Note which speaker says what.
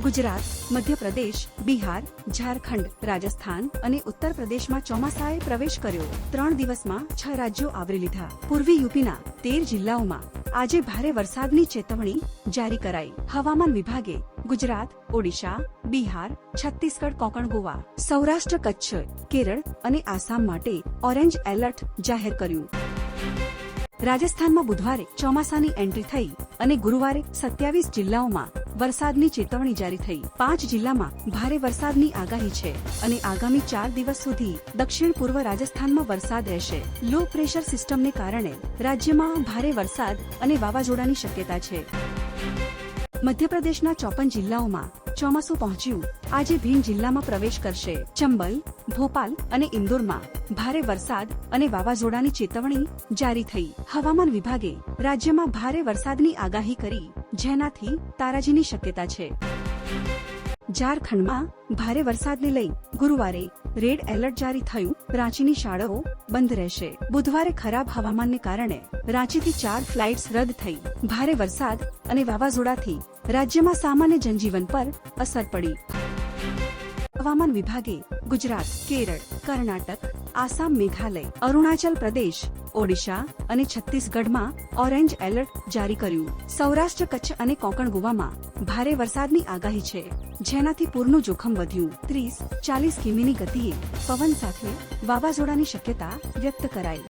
Speaker 1: ગુજરાત, મધ્યપ્રદેશ, બિહાર, ઝારખંડ, રાજસ્થાન અને ઉત્તર પ્રદેશમાં ચોમાસાએ પ્રવેશ કર્યો. ત્રણ દિવસમાં છ રાજ્યો આવરી લીધા. પૂર્વી યુપીના તેર જિલ્લાઓમાં આજે ભારે વરસાદની ચેતવણી જારી કરાઈ. હવામાન વિભાગે ગુજરાત, ઓડિશા, બિહાર, છત્તીસગઢ, કોકણ, ગોવા, સૌરાષ્ટ્ર, કચ્છ, કેરળ અને આસામ માટે ઓરેન્જ એલર્ટ જાહેર કર્યું. રાજસ્થાનમાં બુધવારે ચોમાસાની એન્ટ્રી થઈ અને ગુરુવારે સત્યાવીસ જિલ્લાઓમાં વરસાદની ચેતવણી જારી થઈ. પાંચ જિલ્લામાં ભારે વરસાદની આગાહી છે અને આગામી ચાર દિવસ સુધી દક્ષિણ પૂર્વ રાજસ્થાનમાં વરસાદ રહેશે. લો પ્રેશર સિસ્ટમને કારણે રાજ્યમાં ભારે વરસાદ અને વાવાઝોડાની શક્યતા છે. મધ્યપ્રદેશના ચોપન જિલ્લાઓમાં ચોમાસું પહોંચ્યું. આજે ભીમ જિલ્લામાં પ્રવેશ કરશે. ચંબલ, ભોપાલ અને ઇન્દોરમાં ભારે વરસાદ અને વાવાઝોડાની ચેતવણી જારી થઈ. હવામાન વિભાગે રાજ્યમાં ભારે વરસાદની આગાહી કરી. જેનાથી તારાજીની શક્યતા છે. ઝારખંડમાં ભારે વરસાદને લઈ ગુરુવારે રેડ એલર્ટ જારી થયું. રાંચીની શાળાઓ બંધ રહેશે. બુધવારે ખરાબ હવામાનને કારણે રાંચીથી ચાર ફ્લાઇટ્સ રદ થઈ. ભારે વરસાદ અને વાવાઝોડાથી રાજ્યમાં સામાન્ય જનજીવન પર અસર પડી. હવામાન વિભાગે ગુજરાત, કેરળ, કર્ણાટક, આસામ, મેઘાલય, અરુણાચલ પ્રદેશ, ઓડિશા અને છત્તીસગઢમાં ઓરેન્જ એલર્ટ જારી કર્યું. સૌરાષ્ટ્ર, કચ્છ અને કોંકણ ગોવામાં ભારે વરસાદની આગાહી છે, જેનાથી પૂરનું જોખમ વધ્યું. ત્રીસ ચાલીસ કિમીની ગતિએ પવન સાથે વાવાઝોડાની શક્યતા વ્યક્ત કરાઈ.